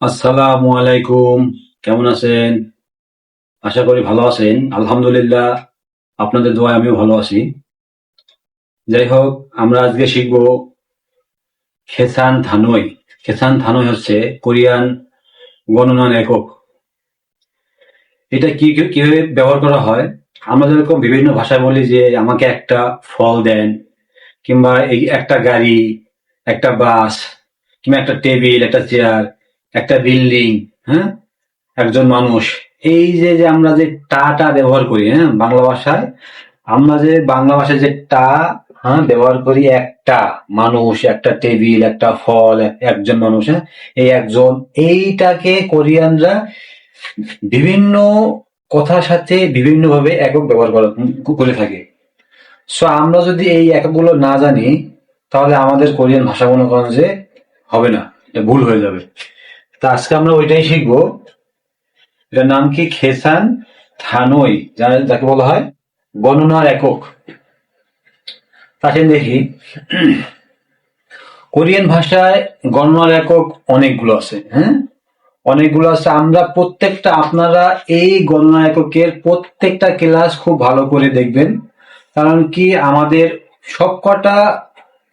আসসালামু আলাইকুম। কেমন আছেন? আশা করি ভালো আছেন। আলহামদুলিল্লাহ, আপনাদের দোয়ায় আমিও ভালো আছি। যাই হোক, আমরা আজকে শিখব খেসান থানই খেসান থানই হচ্ছে কোরিয়ান গণনার একক। এটা কি, কীভাবে ব্যবহার করা হয়? আমরা যেরকম বিভিন্ন ভাষায় বলি যে, আমাকে একটা ফল দেন, কিংবা এই একটা গাড়ি, একটা বাস, কিংবা একটা টেবিল, একটা চেয়ার একটা বিল্ডিং হ্যাঁ? একজন মানুষ। এই যে যে আমরা যে টাটা ব্যবহার করি হ্যাঁ বাংলা ভাষায়, আমরা যে বাংলা ভাষায় যে টা হ্যাঁ ব্যবহার করি একটা মানুষ, একটা টেবিল একটা ফল একজন মানুষ হ্যাঁ এই একজন। এইটাকে কোরিয়ানরা বিভিন্ন কথার সাথে বিভিন্ন ভাবে একক ব্যবহার করা থাকে। সো আমরা যদি এই এককগুলো না জানি, তাহলে আমাদের কোরিয়ান ভাষা মনে করেন যে হবে না, ভুল হয়ে যাবে। তা আজকে আমরা ওইটাই শিখব। এটার নাম কি? খেসান থানই যাকে বলা হয়? গণনার একক। তাকে দেখি। কোরিয়ান ভাষায় গণনার একক অনেকগুলো আছে হ্যাঁ? অনেকগুলো আছে। আমরা প্রত্যেকটা, আপনারা এই গণনা এককের প্রত্যেকটা ক্লাস খুব ভালো করে দেখবেন। কারণ কি? আমাদের সবকটা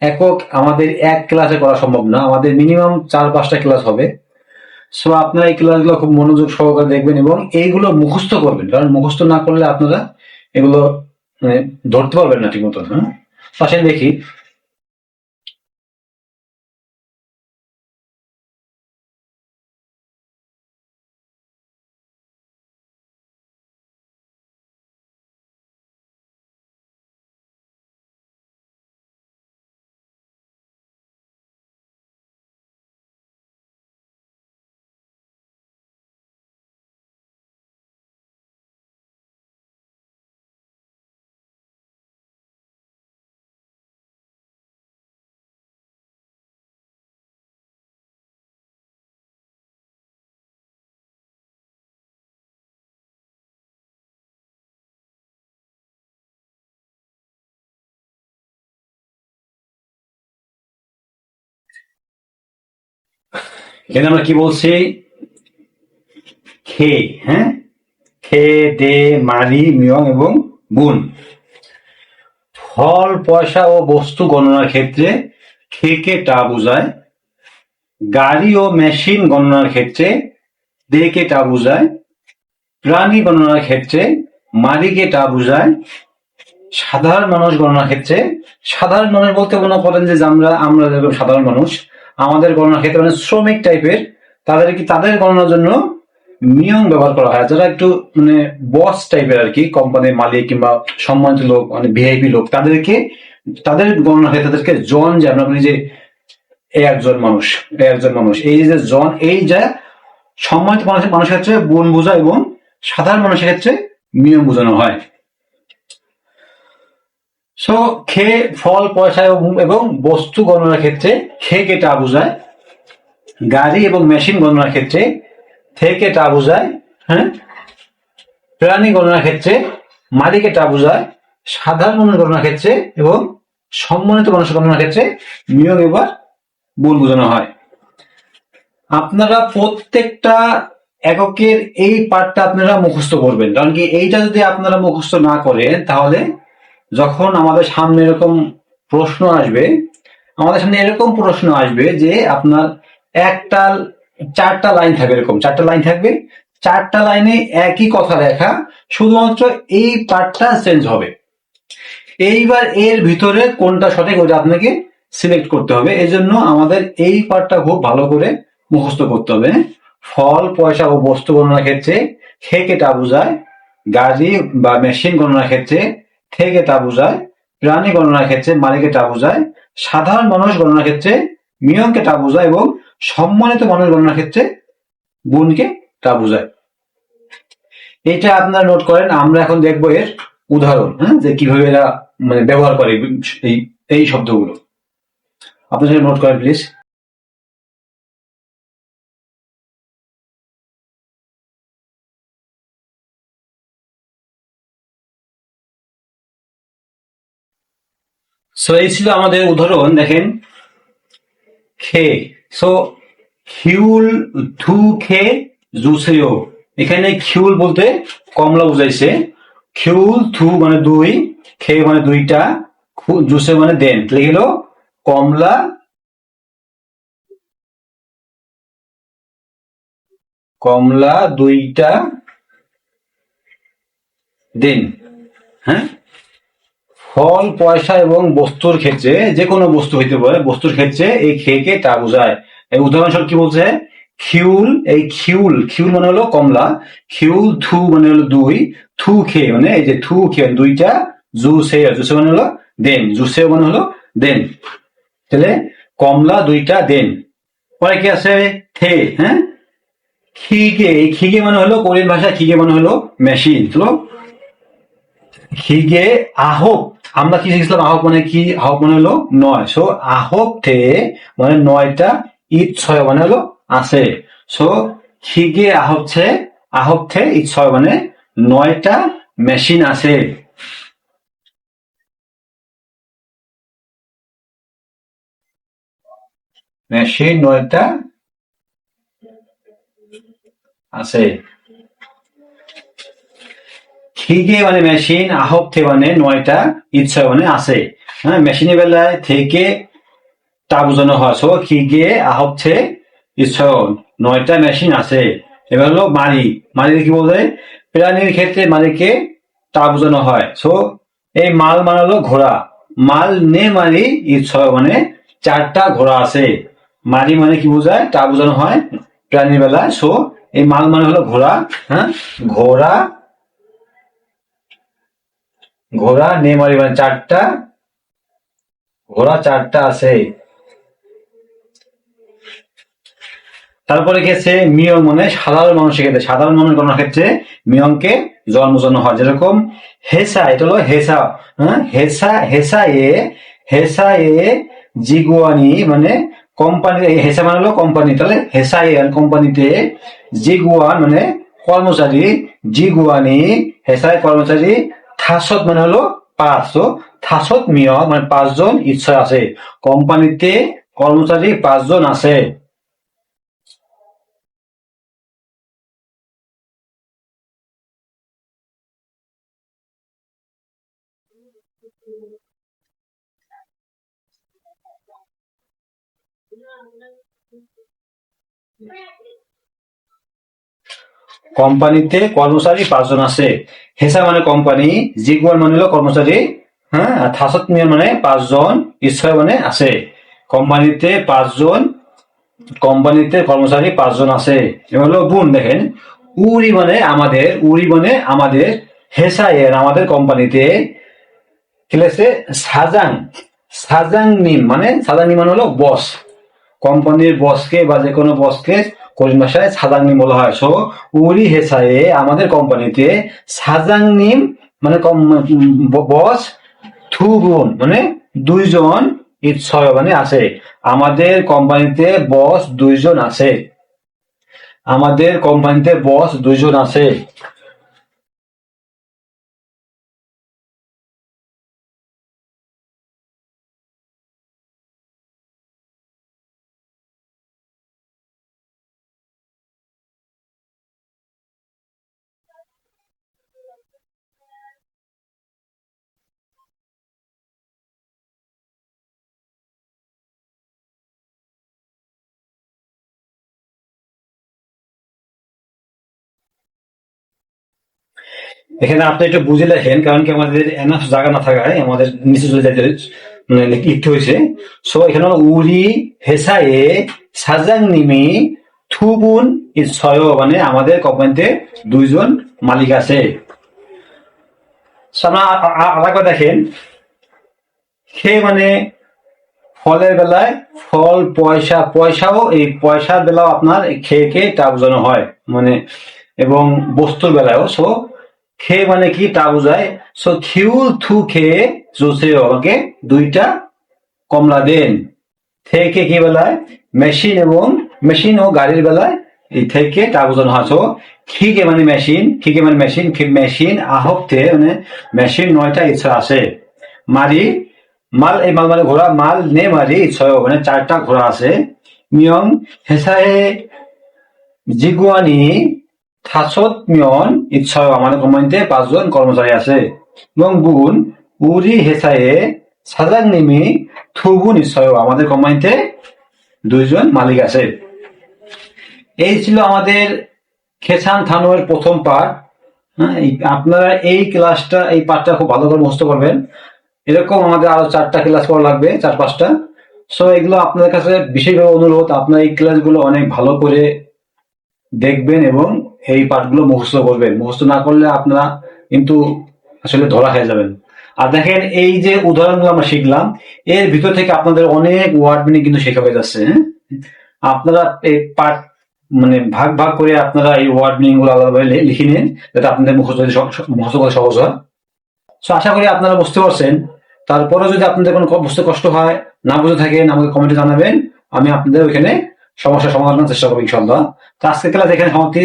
একক আমাদের এক ক্লাসে করা সম্ভব না। আমাদের মিনিমাম চার পাঁচটা ক্লাস হবে। সো আপনারা এই ক্লাসগুলো খুব মনোযোগ সহকারে দেখবেন এবং এইগুলো মুখস্থ করবেন। কারণ মুখস্থ না করলে আপনারা এগুলো মানে ধরতে পারবেন না ঠিক মতন হ্যাঁ দেখি। এখানে আমরা কি বলছি? খে হ্যাঁ? খে, দে মারি মিয়ং এবং গুণ ফল, পয়সা ও বস্তু গণনার ক্ষেত্রে খেকে টা বোঝায়। গাড়ি ও মেশিন গণনার ক্ষেত্রে দেকে টা বোঝায়। প্রাণী গণনার ক্ষেত্রে মালিকে টা বোঝায়। সাধারণ মানুষ গণনার ক্ষেত্রে সাধারণ মানুষ বলতে মনে করেন যে আমরা আমরা যেরকম সাধারণ মানুষ আমাদের গণনার ক্ষেত্রে মানে শ্রমিক টাইপের তাদের কি তাদের গণনার জন্য নিয়ম ব্যবহার করা হয়? যারা একটু মানে বস টাইপের আর কি কোম্পানির মালিক কিংবা সম্মানিত লোক মানে ভিআইপি লোক, তাদেরকে, তাদের গণনা ক্ষেত্রে তাদেরকে জন যে বলি যে এই একজন মানুষ এই একজন মানুষ। এই যে জন, এই যা সম্মানিত মানুষের মানুষের ক্ষেত্রে বোন বোঝা এবং সাধারণ মানুষের ক্ষেত্রে নিয়ম বোঝানো হয়। সো খে, ফল, পয়সা এবং- বস্তু গণনার ক্ষেত্রে খে কে টা বোঝায়। গাড়ি এবং মেশিন গণনার ক্ষেত্রে থেকে টা বোঝায় হ্যাঁ? প্রাণী গণনার ক্ষেত্রে মালিকে টা বোঝায়, সাধারণ মানুষ গণনার ক্ষেত্রে এবং সম্মানিত মানুষ গণনার ক্ষেত্রে নিয়োগ এবার ভুল বোঝানো হয়। আপনারা প্রত্যেকটা এককের এই পার্টটা আপনারা মুখস্থ করবেন। কারণ কি এইটা যদি আপনারা মুখস্থ না করেন, তাহলে যখন আমাদের সামনে এরকম প্রশ্ন আসবে, আমাদের সামনে এরকম প্রশ্ন আসবে যে আপনার একটা, চারটা লাইন থাকবে এরকম, চারটা লাইন থাকবে। চারটা লাইনে একই কথা লেখা, শুধুমাত্র এই পার্টটা চেঞ্জ হবে। এইবার এর ভিতরে কোনটা সঠিক ওটা আপনাকে সিলেক্ট করতে হবে। এই জন্য আমাদের এই পার্টটা খুব ভালো করে মুখস্থ করতে হবে। ফল, পয়সা ও বস্তু গণনার ক্ষেত্রে খেকে তা বোঝায়। গাড়ি বা মেশিন গণনার ক্ষেত্রে থেকে তা বোঝায়, প্রাণী গণনার ক্ষেত্রে মালিকে তা বোঝায়, সাধারণ মানুষ গণনার ক্ষেত্রে নিয়মকে তা বোঝায় এবং সম্মানিত মানুষ গণনার ক্ষেত্রে গুণকে তা বোঝায়। এটা আপনারা নোট করেন, আমরা এখন দেখব এর উদাহরণ হ্যাঁ যে কীভাবে এরা মানে ব্যবহার করে এই এই শব্দগুলো। আপনারা নোট করেন প্লিজ সো এই ছিল আমাদের উদাহরণ, দেখেন। খে সো খিউল থু খে জুসেও এখানে খিউল বলতে কমলা বুঝাইছে। খিউল থু মানে দুই, খে মানে দুইটা জুসে মানে দেন। গেল কমলা কমলা দুইটা দেন। হ্যাঁ? ফল, পয়সা এবং বস্তুর ক্ষেত্রে যে কোনো বস্তু হইতে পারে, বস্তুর ক্ষেত্রে এই খেকে তা বোঝায়। এই উদাহরণস্বরূপ কি বলছে? খিউল, এই খিউল খিউল মানে হলো কমলা, খিউল, থু মানে হলো দুই, থু খে মানে এই যে থু খে, দুইটা জুসে জুসে মানে হলো দেন জুসে মানে হলো দেন। তাহলে কমলা দুইটা, দেন। পরে কি আছে? থে হ্যাঁ? খিগে এই খিগে মানে হলো কোরিয়ান ভাষা খিগে মানে হলো মেশিন। চলো। খিগে আহক আমরা কি শিখছিলাম? আহক মানে কি? আহক মানে হলো নয়। সো আহক থে মানে নয়টা ঈদ ছয় মানে হলো আছে। সো খিগে আহক থে আহক থে ঈদ ছয় মানে নয়টা মেশিন আছে। মেশিন নয়টা আছে। মানে মেশিন আহক মানে নয়টা ইচ্ছা মানে আছে। হ্যাঁ মেশিনের বেলায় থেকে তা বোঝানো হয়। সো খিগে আহক থে ইচ্ছা নয়টা মেশিন আছে। এবার হলো মারি মারি কি বলতে প্রাণীর ক্ষেত্রে মারিকে তা বোঝানো হয়। সো, এই মাল মানে হলো ঘোড়া। মাল নে মারি ইচ্ছা মানে চারটা ঘোড়া আছে। মারি মানে কি বোঝায়? তা বোঝানো হয় প্রাণীর বেলায়। সো, এই মাল মানে হলো ঘোড়া। হ্যাঁ ঘোড়া ঘোড়া নে মারি মানে চারটা। ঘোড়া চারটা আছে। তারপরে গেছে মিয়ং মানে সাধারণ মানুষের ক্ষেত্রে সাধারণ মানুষ গণনার ক্ষেত্রে মিয়ংকে জন্মজন্য হয়। যেরকম হেসা, এটা হলো হেসা হ্যাঁ? হেসা হেসা এ হেসা এ জিগুয়ানি মানে কোম্পানি হেসা মানে হলো কোম্পানি। তাহলে হেসা এ কোম্পানিতে জিগুয়ান মানে কর্মচারী, জিগুয়ানি, হেসায় কর্মচারী থাসত মানে হলো পাঁচ। তো থাসত মিয় মানে পাঁচজন ইচ্ছা আছে। কোম্পানিতে কর্মচারী পাঁচজন আছে। কোম্পানিতে কর্মচারী পাঁচজন আছে। হেসা মানে কোম্পানি জিগুয়ান মানে হলো কর্মচারী হ্যাঁ থাসত মানে পাঁচজন ঈশ্বর মানে আছে। কোম্পানিতে পাঁচজন, কোম্পানিতে কর্মচারী পাঁচজন আছে। এবার হলো গুণ দেখেন। উড়ি মানে আমাদের উড়ি মানে আমাদের হেসা এর আমাদের কোম্পানিতে। খেলেছে সাজাং সাজাং নিম মানে সাজাং নিম মানে হলো বস। কোম্পানির বসকে বা যে কোনো বসকে ভাষায় সাজাং নিম বলা হয়। সো, উরি হেসায়ে আমাদের কোম্পানিতে সাজাং নিম মানে বস থুগুন মানে দুইজন ইচ্ছয় মানে আছে আমাদের কোম্পানিতে বস দুইজন আছে আমাদের কোম্পানিতে বস দুইজন আছে এখানে আপনি একটু বুঝে লেখেন কারণ কি আমাদের এনাফ জায়গা না থাকায় আমাদের নিচে চলে যাইতে মানে লিখতে হয়েছে। সো এখানে উরি হেসায়ে সাজাং নিমি থুবুন ইচ্ছয় মানে আমাদের কোম্পানিতে দুইজন মালিক আছে। So, আপনারা আ- আ- আরেকবার দেখেন। সে মানে ফলের বেলায় ফল পয়সা পয়সাও এই পয়সার বেলাও আপনার খেয়ে খেয়ে তা হয়। মানে এবং বস্তুর বেলায়ও। সো খে মানে কি তা বোঝায়? সো খিউ থু খেয়ে জোসে আমাকে দুইটা কমলা দেন। থেকে কি বেলায়? মেশিন এবং মেশিন ও গাড়ির বেলায়। এই থেকে তা বোঝানো হয়। খিকে মানে মেশিন খিকে মানে মেশিন মেশিন আহতে মানে মেশিন নয়টা ইচ্ছা আছে। মারি, মাল এই মাল মানে ঘোড়া, মাল নে মারি ছয় মানে চারটা ঘোড়া আছে। মিয়ং হেসাহে জিগুয়ানি থাছত মিয়ন ইচ্ছায় আমাদের কোম্পানিতে পাঁচজন কর্মচারী আছে। এবং গুণ উরি হেসায়ে সাজাংনিমি থুগুন নিশ্চয় আমাদের কোম্পানিতে দুইজন মালিক আছে। এই ছিল আমাদের খেসান থানোয়ের প্রথম পার্ট হ্যাঁ আপনারা এই ক্লাসটা, এই পার্টটা খুব ভালো করে মুখস্থ করবেন। এরকম আমাদের আরও চারটা ক্লাস করা লাগবে, চার পাঁচটা। সো এগুলো আপনাদের কাছে বিশেষভাবে অনুরোধ, আপনারা এই ক্লাসগুলো অনেক ভালো করে দেখবেন এবং এই পাঠগুলো মুখস্থ করবেন। মুখস্থ না করলে আপনারা কিন্তু আসলে ধরা হয়ে যাবেন। আর দেখেন, এই যে উদাহরণগুলো আমরা শিখলাম, এর ভিতর থেকে আপনাদের অনেক ওয়ার্ড মিনিং কিন্তু শেখা হয়ে যাচ্ছে হ্যাঁ? আপনারা এই পাঠ মানে ভাগ ভাগ করে আপনারা এই ওয়ার্ড মিনিংগুলো আলাদাভাবে লিখে নিন, যাতে আপনাদের মুখস্থ মুখস্থ করা সহজ হয়। সো আশা করি আপনারা বুঝতে পারছেন। তারপরে যদি আপনাদের কোনো বুঝতে কষ্ট হয়, না বুঝে থাকেন, আমাকে কমেন্টে জানাবেন। আমি আপনাদের ওইখানে সমস্যার সমাধান চেষ্টা করব ইনশাল্লাহ তো আজকে ক্লাস এখানে সমাপ্তি।